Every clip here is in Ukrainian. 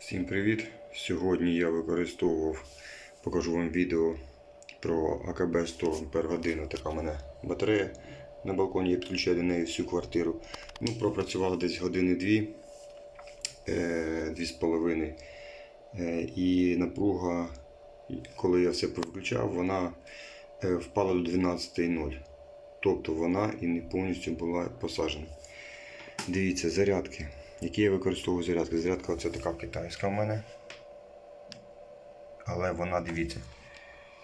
Всім привіт! Сьогодні я використовував, покажу вам відео про АКБ 100 Ампер година. Така в мене батарея на балконі, я підключаю до неї всю квартиру. Ну, пропрацювала десь години дві, е, дві з половиною. Е, І напруга, коли я все повиключав, вона е, впала до 12,0. Тобто вона і не повністю була посаджена. Дивіться, зарядки. Які я використовую зарядки? Зарядка оце така китайська в мене. Але вона, дивіться,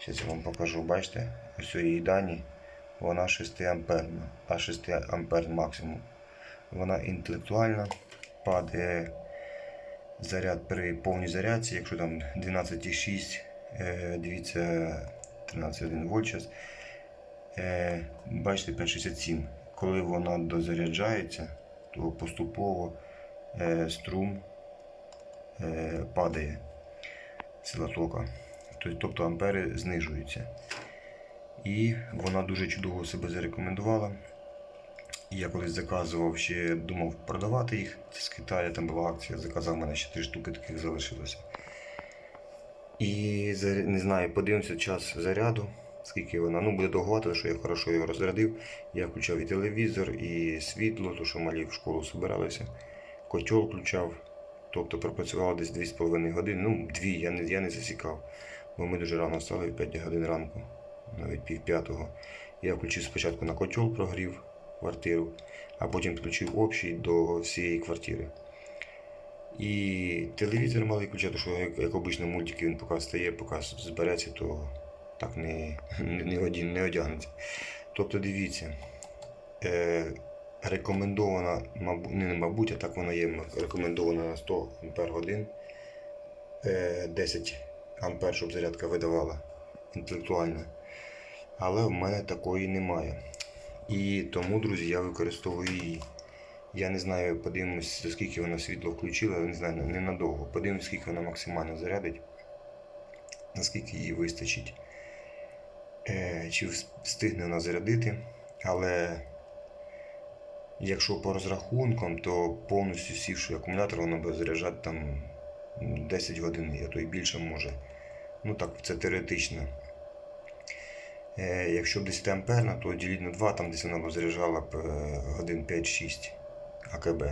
зараз я вам покажу, бачите, ось її дані, вона 6 амперна, а 6 ампер максимум. Вона інтелектуальна, падає заряд при повній зарядці, якщо там 12,6, е, дивіться 13,1 вольт зараз. Е, бачите, 567. Коли вона дозаряджається, то поступово струм е, падає сила тока. Тобто- ампери знижуються. І вона дуже чудово себе зарекомендувала. Я колись заказував, ще думав продавати їх з Китаю, там була акція, заказав, у мене ще три штуки таких залишилося. І не знаю, подивимося час заряду, скільки вона. Ну, буде довгувати, що я хорошо його розрядив. Я включав і телевізор, і світло, то що малі в школу збиралися. Котел включав. Тобто пропрацювало десь 2,5 години. Ну, дві, я не, я не засікав. Бо ми дуже рано встали, в 5 годин ранку, навіть пів п'ятого. Я включив спочатку на котел, прогрів квартиру, а потім підключив общий до всієї квартири. І телевізор малий включати, що як, як обично мультики він поки стає, поки збереться, то так не, не, не, не одягнеться. Тобто дивіться, е, рекомендована, мабуть, не мабуть, а так вона є рекомендована на 100 ампер годин. Е, 10 ампер, щоб зарядка видавала інтелектуальна. Але в мене такої немає. І тому, друзі, я використовую її. Я не знаю, подивимось, скільки вона світло включила, не знаю, ненадовго. Подивимось, скільки вона максимально зарядить, наскільки їй вистачить. Е, чи встигне вона зарядити. Але якщо по розрахункам, то повністю сівши акумулятор, вона буде заряджати там 10 годин, а то й більше може. Ну так, це теоретично. Е, якщо 10 амперна, то діліть на 2, там десь вона б заряджала б е, годин 5-6 АКБ.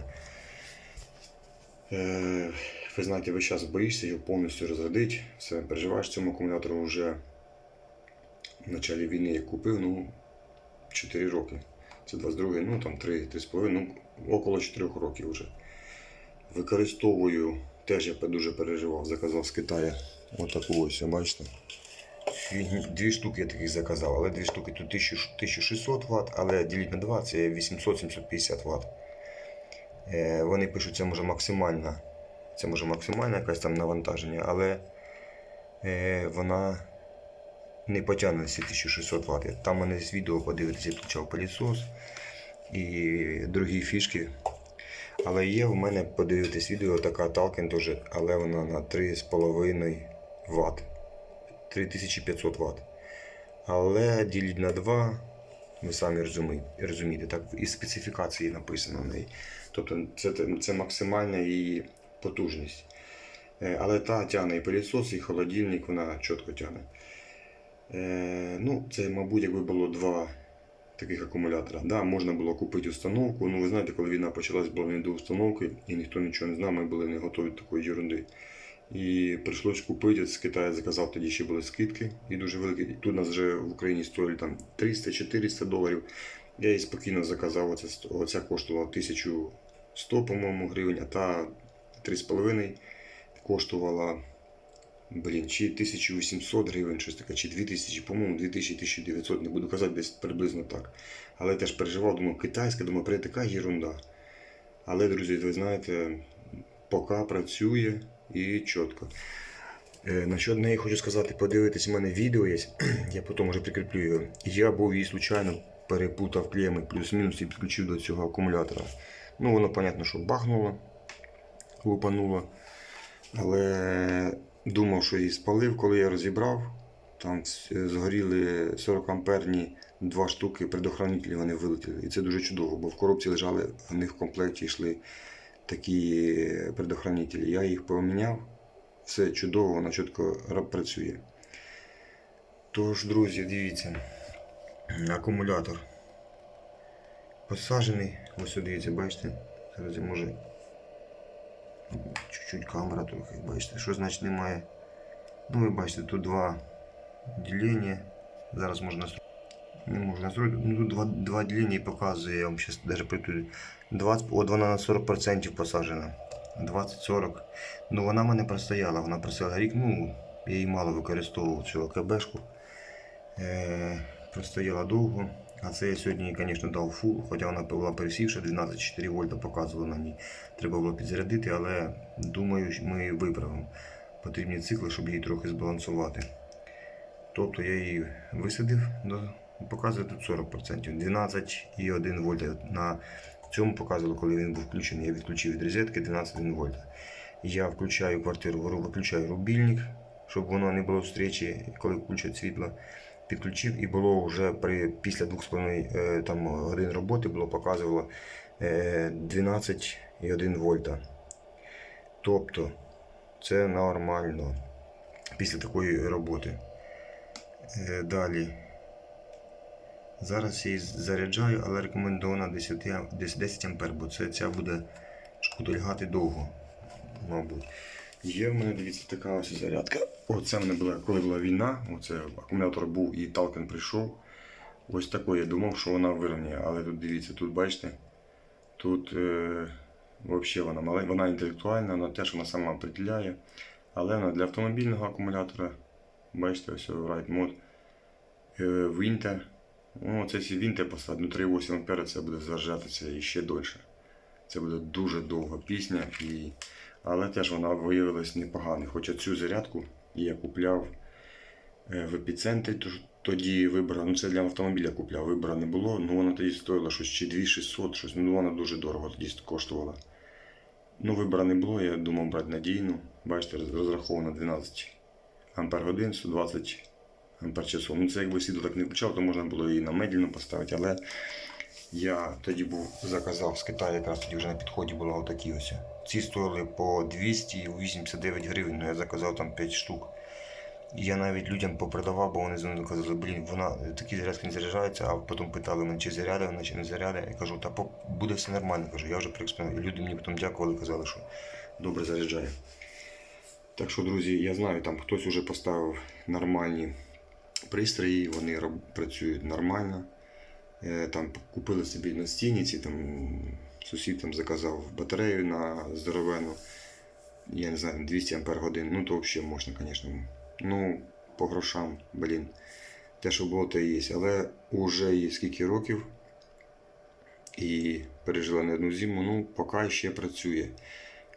Е, ви знаєте, весь час боїшся його повністю розрядити. Все, переживаєш цьому акумулятору вже в початку війни я купив, ну, 4 роки. Це 22 ну там 3, 3,5, ну, около 4 років вже. Використовую, теж я дуже переживав, заказав з Китаю. Отаку ось, бачите. Дві штуки я таких заказав, але дві штуки тут 1600 Вт, але діліть на 2 це 800-750 Вт. Е, вони пишуть, це може максимальна, це може максимальне якесь там навантаження, але е, вона не потягне ці 1600 Вт. Там мене з відео подивитися, я включав пилісос і другі фішки. Але є в мене подивитись відео така Talking теж, але вона на 3,5 Вт. 3500 Вт. Але діліть на 2, ви самі розумі- розумієте, так і специфікації написано в неї. Тобто це, це максимальна її потужність. Е, Але та тягне і пилісос, і холодильник, вона чітко тягне. Е, ну, це, мабуть, якби було два таких акумулятора. Да, можна було купити установку. Ну, ви знаєте, коли війна почалась, було не до установки, і ніхто нічого не знав, ми були не готові до такої ерунди. І прийшлось купити, з Китаю заказав, тоді ще були скидки і дуже великі. Тут у нас вже в Україні стоїть там 300-400 доларів. Я її спокійно заказав, оця, оця коштувала 1100, по-моєму, гривень, а та 3,5 коштувала блін, чи 1800 гривень, щось таке, чи 2000, по-моєму, 2000-1900, не буду казати, десь приблизно так. Але теж переживав, думав, китайська, думаю, прийде така ерунда. Але, друзі, ви знаєте, поки працює і чітко. Е, насчет неї хочу сказати, подивитись, у мене відео є, я потім вже прикріплю його. Я був її случайно перепутав клеми плюс-мінус і підключив до цього акумулятора. Ну, воно, понятно, що бахнуло, лупануло. Але думав, що її спалив, коли я розібрав. Там згоріли 40 амперні два штуки предохранителі, вони вилетіли. І це дуже чудово, бо в коробці лежали, вони в комплекті йшли такі предохранителі. Я їх поміняв. Все чудово, вона чітко ра- працює. Тож, друзі, дивіться, акумулятор посаджений. Ось дивіться, бачите? Зараз я може чуть-чуть камера трохи, бачите, що значить немає. Ну, ви бачите, тут два ділення. Зараз можна. Не можу настроїти. Ну, тут два, два ділення і показує, я вам зараз даже притулю. 20, от вона на 40% посаджена. 20-40. Ну вона в мене простояла, вона простояла рік, ну, я її мало використовував цю АКБшку. Е, простояла довго. А це я сьогодні, звісно, дав фул, хоча вона була пересівша, 12,4 вольта показувала на ній. Треба було підзарядити, але думаю, ми її виправимо. Потрібні цикли, щоб її трохи збалансувати. Тобто я її висадив, показує тут 40%. 12,1 вольта. На цьому показувало, коли він був включений. Я відключив від розетки 12,1 вольта. Я включаю квартиру, виключаю рубільник, щоб воно не було встречі, коли включать світло. Підключив і було вже при, після 2,5 е, там, годин роботи було показувало е, 12,1 вольта. Тобто це нормально після такої роботи. Е, Далі. Зараз я її заряджаю, але рекомендована 10, а- 10, 10 ампер, бо це ця буде шкутильгати довго, мабуть. Є в мене, дивіться, така ось зарядка. Оце в мене була, коли була війна, оце акумулятор був і Талкен прийшов. Ось такої я думав, що вона вирівняє. Але тут дивіться, тут бачите, тут е, взагалі вона маленька, вона інтелектуальна, вона теж вона сама приділяє. Але вона для автомобільного акумулятора, бачите, ось Ride Mode, е, Winter. Ну, це якщо Winter поставити, ну 3,8 ампера це буде заряджатися і ще довше. Це буде дуже довга пісня, і... але теж вона виявилась непоганою. Хоча цю зарядку я купляв е, в епіцентрі, тоді вибора, ну це для автомобіля купляв, вибора не було, ну вона тоді стоїла щось чи 2600, щось, ну вона дуже дорого тоді коштувала. Ну, вибора не було, я думав брати надійну. Бачите, роз- розраховано 12 ампер годин, 120 ампер часов. Ну це якби світло так не включав, то можна було її на медленну поставити, але я тоді був заказав з Китаю, якраз тоді вже на підході були отакі ось. Ці стоїли по 289 гривень, ну я заказав там 5 штук. Я навіть людям попродавав, бо вони знову казали, блін, вона такі зарядки не заряджаються, а потім питали мене, чи заряде вона, чи не заряде. Я кажу, та буде все нормально. Кажу, я вже проекспериментував. І люди мені потім дякували, казали, що добре заряджає. Так що, друзі, я знаю, там хтось вже поставив нормальні пристрої, вони працюють нормально. Е, Там купили собі на стініці, там сусід там заказав батарею на здоровену, я не знаю, 200 ампер годин. Ну то взагалі можна, звісно. Ну, по грошам, блін. Те, що було, те є. Але вже є скільки років і пережила не одну зиму, ну, поки ще працює.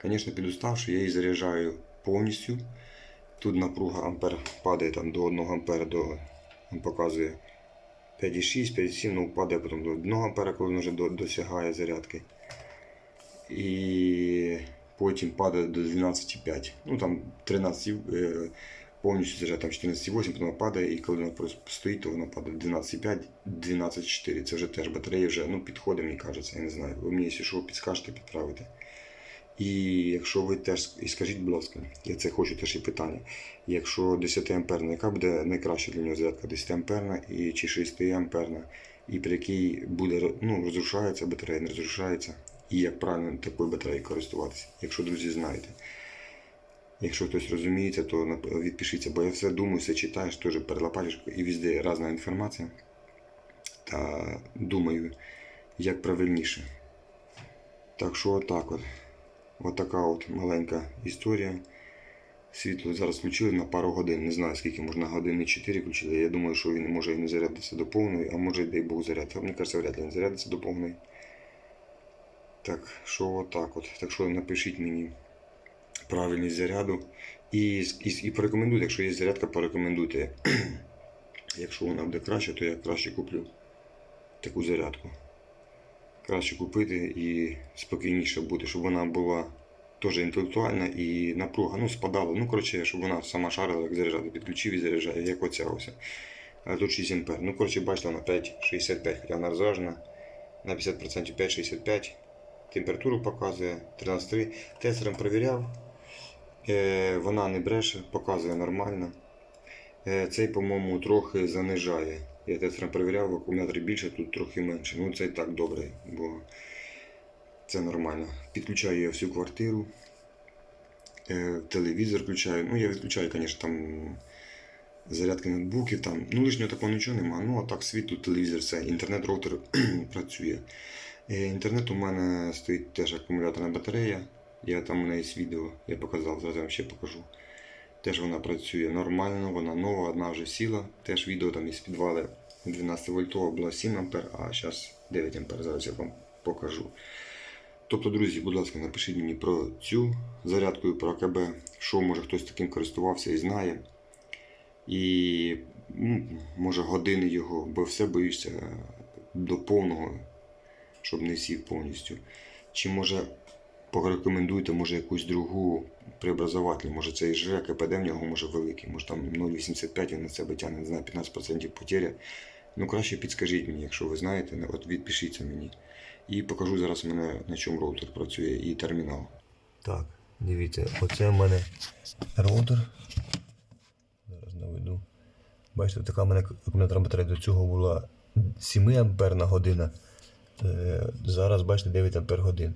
Звісно, підуставши, я її заряджаю повністю. Тут напруга ампер падає там до 1 ампера, до, показує 5,6, 5,7, ну падає потім до 1 ампера, коли він вже до- досягає зарядки. І потім падає до 12,5. Ну там 13 е, повністю заряд там 14,8, потім падає, і коли вона стоїть, то вона падає 12,5, 12,4. Це вже теж батарея вже ну, підходить, мені кажеться, я не знаю. Ви мені, якщо що, підскажете, підправите. І якщо ви теж, і скажіть, будь ласка, я це хочу теж і питання. Якщо 10 амперна, яка буде найкраща для нього зарядка? 10 амперна і чи 6 амперна, і при якій буде ну, розрушається батарея, не розрушається, і як правильно такою батареєю користуватися, якщо друзі знаєте. Якщо хтось розуміється, то відпишіться, бо я все думаю, все читаєш, теж перелопатиш і везде різна інформація. Та думаю, як правильніше. Так що отак от. Отака от маленька історія. Світло зараз включили на пару годин. Не знаю, скільки можна години 4 включили. Я думаю, що він може і не зарядиться до повної, а може, дай Бог заряд. А мені кажеться, вряд ли він зарядиться до повної. Так що отак от. Так що напишіть мені правильність заряду. І, і, і порекомендуйте, якщо є зарядка, порекомендуйте. Якщо вона буде краще, то я краще куплю таку зарядку. Краще купити і спокійніше бути, щоб вона була теж інтелектуальна і напруга, ну, спадала. Ну, коротше, щоб вона сама шарила, як заряджати, підключив і заряджає, як оця ось. Тут 6 ампер. Ну, коротше, бачите, вона 5,65, хоча вона розражена на 50% 5,65. температуру показує 13,3. Тестером перевіряв. Е, вона не бреше, показує нормально. Е, цей, по-моєму, трохи занижає. Я тестером перевіряв, в акумуляторі більше, тут трохи менше. Ну це і так добре, бо це нормально. Підключаю я всю квартиру. Е, телевізор включаю. Ну, я відключаю, звісно, там зарядки ноутбуків. Там. Ну, лишнього такого нічого нема. Ну, а так світло, телевізор, все. Інтернет-роутер працює. Е, Інтернет у мене стоїть теж акумуляторна батарея. Я там у неї є відео, я показав, зараз я вам ще покажу. Теж вона працює нормально, вона нова, одна вже сіла. Теж відео там із підвали 12 вольтова була 7 ампер, а зараз 9 ампер. Зараз я вам покажу. Тобто, друзі, будь ласка, напишіть мені про цю зарядку про АКБ, що може хтось таким користувався і знає. І ну, може години його, бо все боюся до повного, щоб не сів повністю. Чи може порекомендуйте може якусь другу преобразователь, може цей ЖЕК, КПД в нього може великий, може там 0,85 він на себе тягне, не знаю, 15% потеря. Ну краще підскажіть мені, якщо ви знаєте, от відпишіться мені. І покажу зараз мене на чому роутер працює і термінал. Так, дивіться, оце в мене роутер. Зараз наведу. Бачите, така в мене акумуляторна батарея до цього була 7 амперна година. Е, Зараз бачите 9 ампер годин.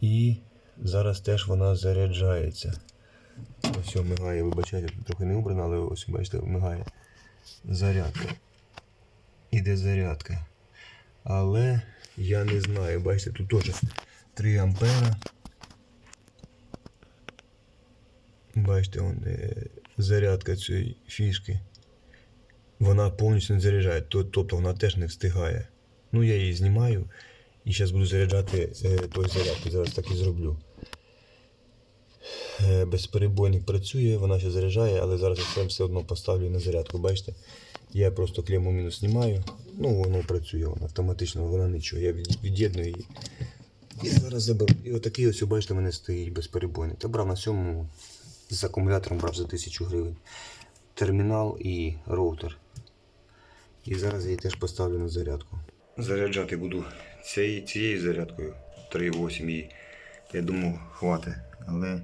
І зараз теж вона заряджається. Ось мигає, вибачайте, трохи не убрано, але ось бачите, мигає зарядка. Іде зарядка. Але я не знаю, бачите, тут теж 3 ампера. Бачите, вон, е, зарядка цієї фішки. Вона повністю не заряджає, тобто вона теж не встигає. Ну, я її знімаю і зараз буду заряджати е, той зарядки. Зараз так і зроблю. Е, безперебойник працює, вона ще заряджає, але зараз я все одно поставлю на зарядку. Бачите? Я просто клемму мінус знімаю. Ну, воно працює, воно автоматично, вона нічого. Я від- від'єдную її. І зараз заберу. І отакий ось, бачите, мене стоїть безперебойник. Я брав на сьомому з акумулятором брав за 1000 гривень. Термінал і роутер. І зараз я її теж поставлю на зарядку. Заряджати буду цією, зарядкою 3,8 її. Я думав, хватить. Але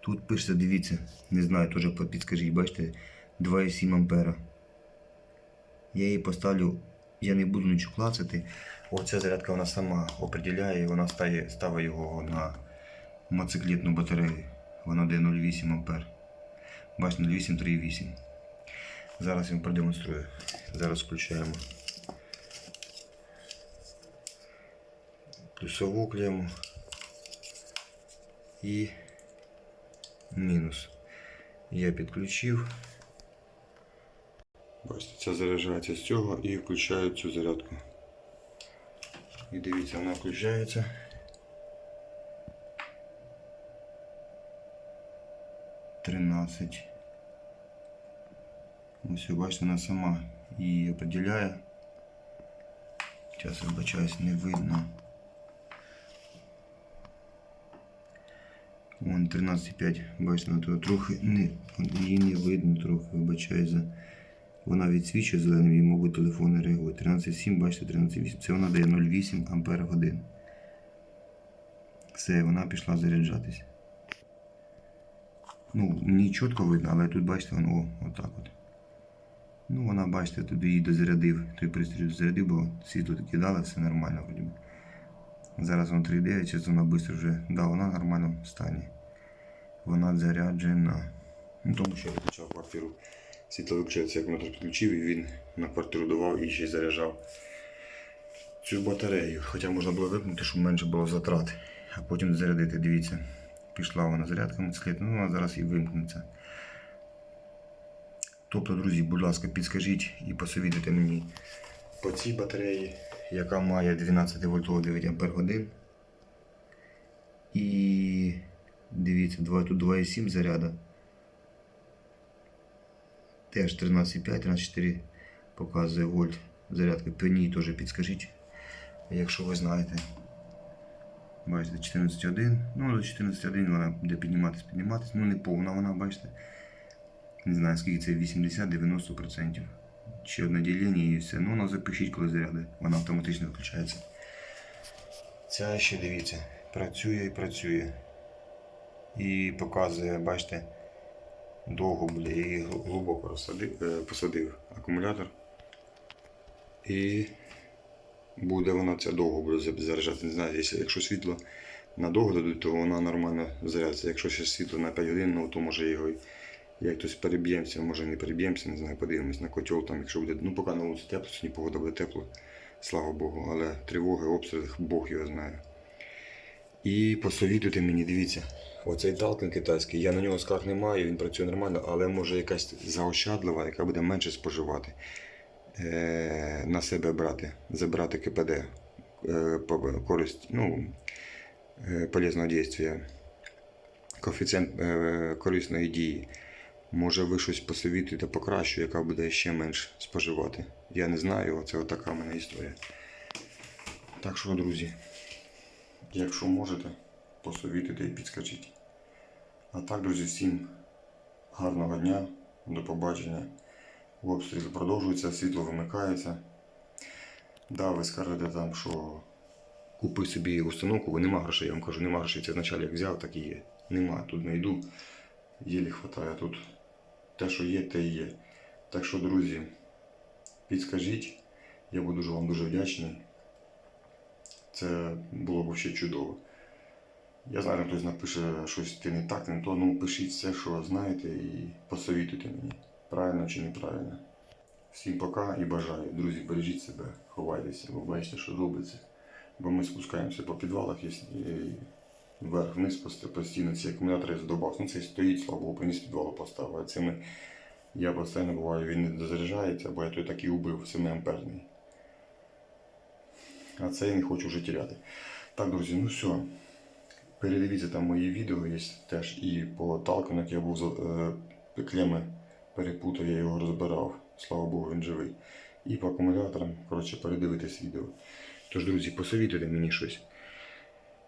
тут пишеться, дивіться, не знаю, теж підскажіть, бачите, 2,7 ампера. Я її поставлю, я не буду нічого клацати. Оця зарядка вона сама определяє, і вона стає, ставить його на моциклетну батарею. Вона дає 0,8 ампер. Бачите, 0,8 3,8. Зараз я продемонструю. Зараз включаємо плюсову клему і мінус. Я підключив. Бачите, це заряджається з цього і включаю цю зарядку. І дивіться, вона включається. Тринадцять. Ось ви бачите, вона сама її определяє. Зараз вибачаюсь, не видно. Вон 13,5, бачите, то трохи не, її не видно трохи, вибачаю за. Вона відсвічує зеленим і, мабуть, телефон не реагує. 13,7, бачите, 13,8. Це вона дає 0,8 ампер годин. Все, вона пішла заряджатись. Ну, мені чітко видно, але тут бачите, воно о, отак от. Ну, вона, бачите, туди її дозарядив, той пристрій дозарядив, бо світло таки дали, все нормально вроді. Зараз воно 3,9, зараз вона швидко вже, да, вона в нормальному стані. Вона заряджена. Ну, тому що я виключав квартиру. Світло виключається, як мотор підключив, і він на квартиру давав і ще заряджав цю батарею. Хоча можна було вимкнути, щоб менше було затрат. А потім зарядити, дивіться. Пішла вона зарядка мотоциклетна, ну вона зараз і вимкнеться. Тобто, друзі, будь ласка, підскажіть і посовітуйте мені по цій батареї, яка має 12 вольтову 9 ампер годин. І дивіться, 2, тут 2,7 заряда. Теж 13,5, 13,4 показує вольт зарядки. По ній теж підскажіть, якщо ви знаєте. Бачите, 14,1. Ну, до 14,1 вона буде підніматись, підніматись. Ну, не повна вона, бачите. Не знаю, скільки це 80-90%. Ще одне ділення і все. Ну, воно запишіть, коли заряди. Вона автоматично виключається. Ця ще дивіться, працює і працює. І показує, бачите, довго буде. Її глибоко розсадив, е, посадив акумулятор. І буде вона ця довго буде заряджати. Не знаю, якщо, світло надовго дадуть, то вона нормально зарядиться. Якщо ще світло на 5 годин, ну то може його як хтось переб'ємося, може не переб'ємося, не знаю, подивимось на котел, там, якщо буде. Ну поки на вулиці тепло, сьогодні погода буде тепло, слава Богу, але тривоги, обстріли, Бог його знає. І посовітуйте мені, дивіться, оцей Талкін китайський, я на нього скарг не маю, він працює нормально, але може якась заощадлива, яка буде менше споживати, е, на себе брати, забирати КПД, е, користь, ну, е, полезного дійства, коефіцієнт е, корисної дії. Може ви щось посовітуєте по кращу, яка буде ще менш споживати. Я не знаю, це отака в мене історія. Так що, друзі, якщо можете, посовітуйте і підскажіть. А так, друзі, всім гарного дня, до побачення. Обстріли продовжуються, світло вимикається. Да, ви скажете там, що купи собі установку, бо нема грошей, я вам кажу, нема грошей. Це вначале як взяв, так і є. Нема, тут не йду. Єлі хватає тут. Те, що є, те і є. Так що, друзі, підскажіть, я буду вам дуже вдячний. Це було б ще чудово. Я знаю, хтось напише щось ти не так, не то. Ну пишіть все, що знаєте, і посовітуйте мені, правильно чи неправильно. Всім пока і бажаю. Друзі, бережіть себе, ховайтеся, бо бачите, що робиться. Бо ми спускаємося по підвалах і вверх-вниз постійно ці акумулятори задовбався. Ну, цей стоїть, слава Богу, приніс підвалу поставив. А цими я постійно буваю, він не дозаряджається, бо я той такий убив 7 амперний. А це я не хочу вже тіряти. Так, друзі, ну все. Передивіться там мої відео, є теж і по талкану, як я був е, клеми перепутав, я його розбирав. Слава Богу, він живий. І по акумуляторам, коротше, передивитись відео. Тож, друзі, посовітуйте мені щось.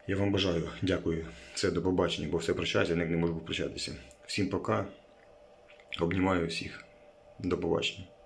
Я вам бажаю, дякую. Це до побачення, бо все прощаюся, я не можу попрощатися. Всім пока. Обнімаю всіх. До побачення.